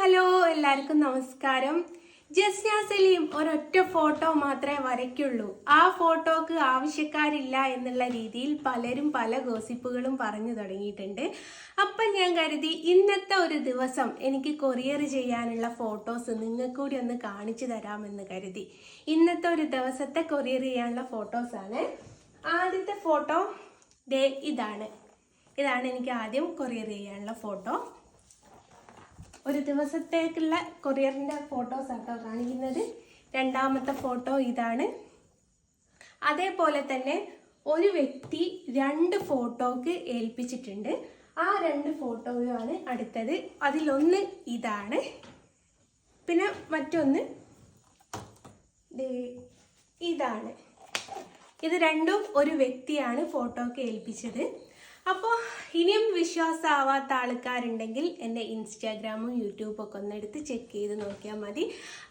Hello എല്ലാവർക്കും നമസ്കാരം. ജസ്ന സലീം ഒരൊറ്റ ഫോട്ടോ മാത്രമേ വരയ്ക്കുള്ളൂ. ആ ഫോട്ടോക്ക് ആവശ്യക്കാരില്ല എന്നുള്ള രീതിയിൽ പലരും പല ഗോസിപ്പുകളും പറഞ്ഞു തുടങ്ങിയിട്ടുണ്ട്. അപ്പം ഞാൻ കരുതി ഇന്നത്തെ ഒരു ദിവസം എനിക്ക് കൊറിയർ ചെയ്യാനുള്ള ഫോട്ടോസ് നിങ്ങൾക്ക് കൂടി ഒന്ന് കാണിച്ചു തരാമെന്ന് കരുതി. ഇന്നത്തെ ഒരു ദിവസത്തെ കൊറിയർ ചെയ്യാനുള്ള ഫോട്ടോസാണ് ആദ്യത്തെ ഫോട്ടോ ദേ ഇതാണ്. ഇതാണ് എനിക്ക് ആദ്യം കൊറിയർ ചെയ്യാനുള്ള ഫോട്ടോ. ഒരു ദിവസത്തേക്കുള്ള കൊറിയറിന്റെ ഫോട്ടോസ് ആട്ടോ കാണിക്കുന്നത്. രണ്ടാമത്തെ ഫോട്ടോ ഇതാണ്. അതേപോലെ തന്നെ ഒരു വ്യക്തി രണ്ട് ഫോട്ടോക്ക് ഏൽപ്പിച്ചിട്ടുണ്ട്. ആ രണ്ട് ഫോട്ടോയുമാണ് അടുത്തത്. അതിലൊന്ന് ഇതാണ്. പിന്നെ മറ്റൊന്ന് ഇതാണ്. ഇത് രണ്ടും ഒരു വ്യക്തിയാണ് ഫോട്ടോക്ക് ഏൽപ്പിച്ചത്. അപ്പോൾ ഇനിയും വിശ്വാസമാവാത്ത ആൾക്കാരുണ്ടെങ്കിൽ എന്റെ ഇൻസ്റ്റാഗ്രാമും യൂട്യൂബും ഒക്കെ ഒന്ന് എടുത്ത് ചെക്ക് ചെയ്ത് നോക്കിയാൽ മതി.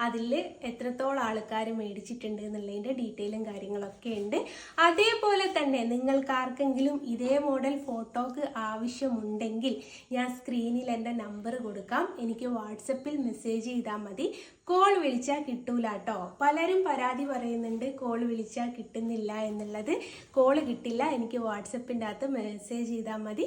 അതിൽ എത്രത്തോളം ആൾക്കാർ മേടിച്ചിട്ടുണ്ട് എന്നുള്ളതിന്റെ ഡീറ്റെയിലും കാര്യങ്ങളൊക്കെ ഉണ്ട്. അതേപോലെ തന്നെ നിങ്ങൾക്ക് ആർക്കെങ്കിലും ഇതേ മോഡൽ ഫോട്ടോക്ക് ആവശ്യമുണ്ടെങ്കിൽ ഞാൻ സ്ക്രീനിൽ എന്റെ നമ്പർ കൊടുക്കാം. എനിക്ക് വാട്സപ്പിൽ മെസ്സേജ് ചെയ്താൽ മതി. കോൾ വിളിച്ചാൽ കിട്ടൂല കേട്ടോ പലരും പരാതി പറയുന്നുണ്ട് കോൾ വിളിച്ചാൽ കിട്ടുന്നില്ല എന്നുള്ളത്. കോൾ കിട്ടില്ല എനിക്ക് വാട്സപ്പിന്റെ അകത്ത് മെസ്സേജ് ചെയ്താൽ മതി.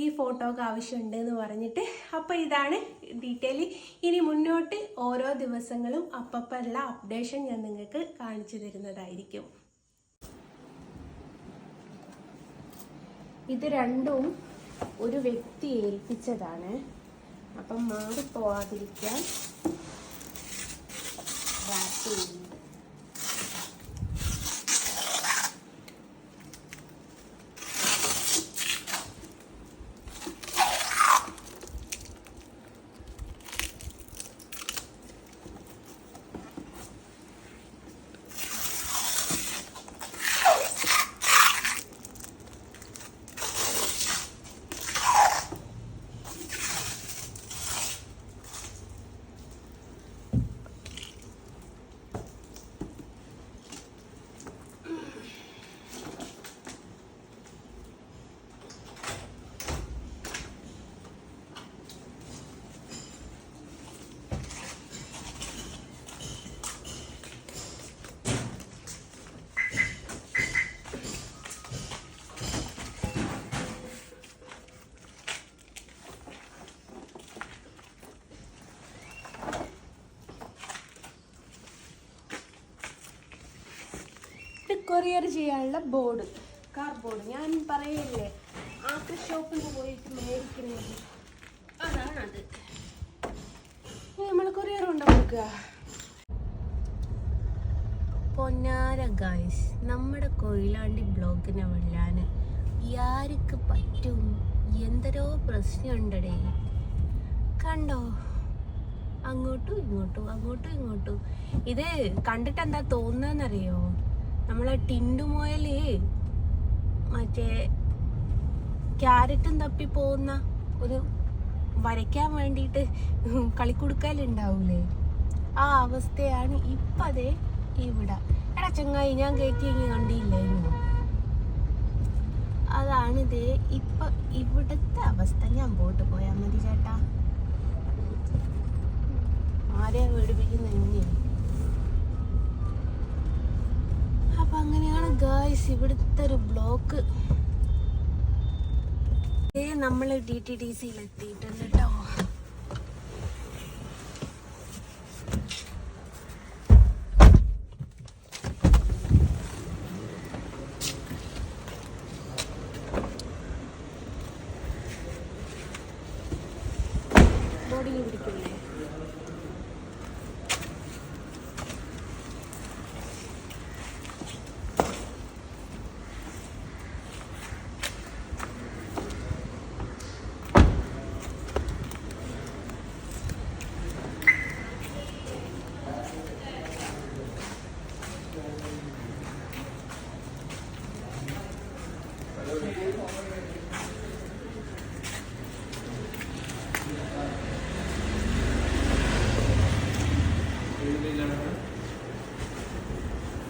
ഈ ഫോട്ടോക്ക് ആവശ്യമുണ്ട് എന്ന് പറഞ്ഞിട്ട്. അപ്പോൾ ഇതാണ് ഡീറ്റെയിൽ ഇനി മുന്നോട്ട് ഓരോ ദിവസങ്ങളും അപ്പപ്പുള്ള അപ്ഡേഷൻ ഞാൻ നിങ്ങൾക്ക് കാണിച്ചു തരുന്നതായിരിക്കും. ഇത് രണ്ടും ഒരു വ്യക്തി ഏൽപ്പിച്ചതാണ്. അപ്പം മാറിപ്പോവാതിരിക്കാൻ കൊറിയർ ചെയ്യാനുള്ള ബോർഡ് കാർ ബോർഡ്. ഞാൻ പറയില്ലേ ആക്രി ഷോപ്പിൽ പോയിട്ട് മേടിക്കുന്നത്? അതാണ് അത്. നമ്മൾ കൊറിയർ കൊണ്ട് കൊടുക്കുക. പൊന്നാര ഗായ്സ് നമ്മുടെ കൊയിലാണ്ടി ബ്ലോഗിനെ വെള്ളാൻ ആർക്ക് പറ്റും? എന്തരോ പ്രശ്നമുണ്ടടേ. കണ്ടോ? അങ്ങോട്ടും ഇങ്ങോട്ടും അങ്ങോട്ടും ഇങ്ങോട്ടും. ഇത് കണ്ടിട്ട് എന്താ തോന്നുന്നറിയോ നമ്മളെ ടിൻഡു മോയൽ മറ്റേ ക്യാരറ്റും തപ്പി പോകുന്ന ഒരു വരയ്ക്കാൻ വേണ്ടിയിട്ട് കളിക്കുടുക്കലുണ്ടാവൂലേ ആ അവസ്ഥയാണ് ഇപ്പതേ ഇവിടെ. എടാ ചങ്ങായി ഞാൻ കയറ്റി ഇനി കണ്ടില്ലായിരുന്നു? അതാണ് ഇതേ ഇപ്പൊ ഇവിടുത്തെ അവസ്ഥ. ഞാൻ പോയാൽ മതി ചേട്ടാ. ആരെയാ പേടിപ്പിക്കുന്ന? ഗായ്സ് ഇവിടുത്തെ ഒരു ബ്ലോക്ക് ഏ നമ്മൾ ഡി ടി ഡി സിയിൽ എത്തിയിട്ടുണ്ട് കേട്ടോ ബോഡിയിൽ പിടിക്കില്ലേ